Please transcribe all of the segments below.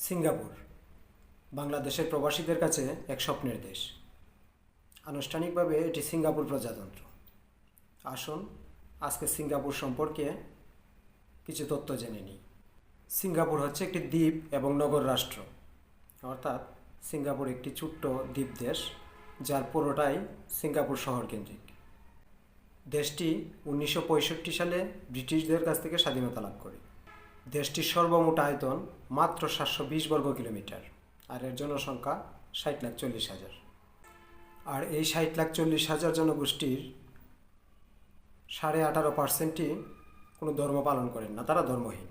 Singapore, বাংলাদেশের প্রবাসীদের কাছে এক স্বপ্নের দেশ। আনুষ্ঠানিকভাবে এটি সিঙ্গাপুর প্রজাতন্ত্র। আসুন, আজকে সিঙ্গাপুর সম্পর্কে কিছু তথ্য জেনে নিই। সিঙ্গাপুর হচ্ছে একটি দ্বীপ এবং নগর রাষ্ট্র। অর্থাৎ সিঙ্গাপুর একটি ছোট্ট দ্বীপ দেশ, যার পুরোটাই সিঙ্গাপুর শহর কেন্দ্রিক। দেশটি উনিশশো পঁয়ষট্টি সালে ব্রিটিশদের কাছ থেকে স্বাধীনতা লাভ করে। দেশটির সর্বমোট আয়তন মাত্র সাতশো বিশ বর্গ কিলোমিটার, আর এর জনসংখ্যা ষাট লাখ চল্লিশ হাজার। আর এই ষাট লাখ চল্লিশ হাজার জনগোষ্ঠীর সাড়ে আঠারো পার্সেন্টই কোনো ধর্ম পালন করেন না, তারা ধর্মহীন।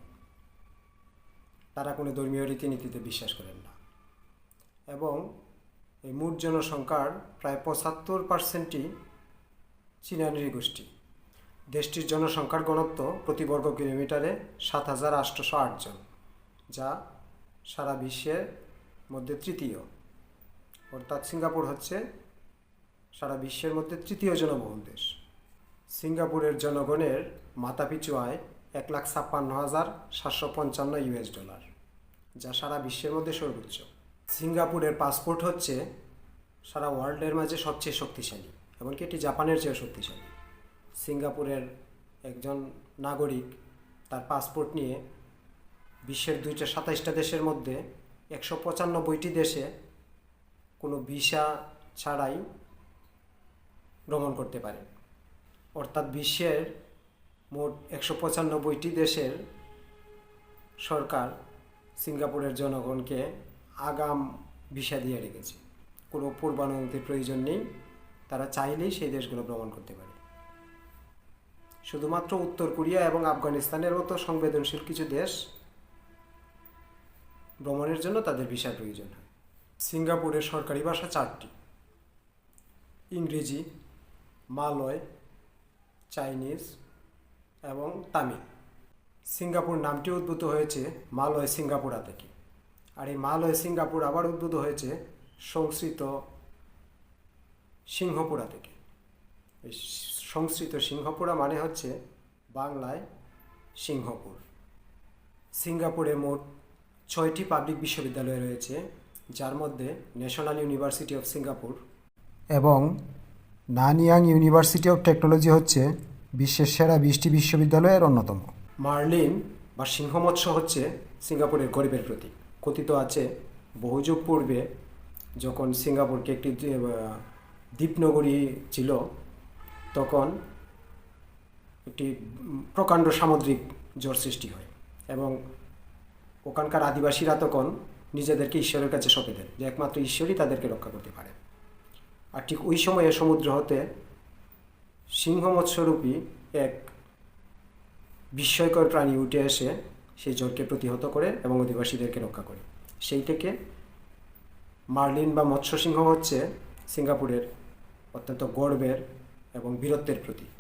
তারা কোনো ধর্মীয় রীতিনীতিতে বিশ্বাস করেন না। এবং এই মোট জনসংখ্যার প্রায় পঁচাত্তর পার্সেন্টই চীনা নৃগোষ্ঠী। দেশটির জনসংখ্যার ঘনত্ব প্রতি বর্গ কিলোমিটারে সাত হাজার আটশোশো জন, যা সারা বিশ্বের মধ্যে তৃতীয়। অর্থাৎ সিঙ্গাপুর হচ্ছে সারা বিশ্বের মধ্যে তৃতীয় জনবহুল দেশ। সিঙ্গাপুরের জনগণের মাথাপিছু আয় এক লাখ ছাপ্পান্ন হাজার সাতশো পঞ্চান্ন ইউএস ডলার, যা সারা বিশ্বের মধ্যে সর্বোচ্চ। সিঙ্গাপুরের পাসপোর্ট হচ্ছে সারা ওয়ার্ল্ডের মাঝে সবচেয়ে শক্তিশালী এমনকি এটি জাপানের চেয়েও শক্তিশালী? সিঙ্গাপুরের একজন নাগরিক, তার পাসপোর্ট নিয়ে বিশ্বের দুইটা সাতাইশটা দেশের মধ্যে একশো পঁচানব্বইটি দেশে কোনো ভিসা ছাড়াই ভ্রমণ করতে পারে। অর্থাৎ বিশ্বের মোট একশো পঁচানব্বইটি দেশের সরকার সিঙ্গাপুরের জনগণকে আগাম ভিসা দিয়ে রেখেছে। কোনো পূর্বানুমতির প্রয়োজন নেই, তারা চাইলেই সেই দেশগুলো ভ্রমণ করতে পারে। শুধুমাত্র উত্তর কোরিয়া এবং আফগানিস্তানের মতো সংবেদনশীল কিছু দেশ ভ্রমণের জন্য তাদের ভিসার প্রয়োজন হয়। সিঙ্গাপুরের সরকারি ভাষা চারটি। ইংরেজি, মালয়, চাইনিজ এবং তামিল। সিঙ্গাপুর নামটি উদ্ভূত হয়েছে মালয় সিঙ্গাপুরা থেকে। আর এই মালয় সিঙ্গাপুর আবার উদ্ভূত হয়েছে সংস্কৃত সিংহপুরা থেকে। সংস্কৃত সিংহপুরা মানে হচ্ছে বাংলায় সিংহপুর। সিঙ্গাপুরে মোট ছয়টি পাবলিক বিশ্ববিদ্যালয় রয়েছে, যার মধ্যে ন্যাশনাল ইউনিভার্সিটি অফ সিঙ্গাপুর এবং নানিয়াং ইউনিভার্সিটি অফ টেকনোলজি হচ্ছে বিশ্বের সেরা বিশটি বিশ্ববিদ্যালয়ের অন্যতম। মার্লিন বা সিংহ মৎস্য হচ্ছে সিঙ্গাপুরের গরিবের প্রতীক। কথিত আছে, বহু যুগ পূর্বে যখন সিঙ্গাপুরকে একটি দ্বীপনগরী ছিল তখন একটি প্রকাণ্ড সামুদ্রিক জ্বর সৃষ্টি হয় এবং ওখানকার আদিবাসীরা তখন নিজেদেরকে ঈশ্বরের কাছে সঁপে দেন যে একমাত্র ঈশ্বরই তাদেরকে রক্ষা করতে পারে। আর ঠিক ওই সময়ে সমুদ্র হতে সিংহ মৎস্যরূপী এক বিস্ময়কর প্রাণী উঠে এসে সেই জ্বরকে প্রতিহত করে এবং অধিবাসীদেরকে রক্ষা করে। সেই থেকে মার্লিন বা মৎস্য সিংহ হচ্ছে সিঙ্গাপুরের অত্যন্ত গর্বের এবং বীরত্বের প্রতীক।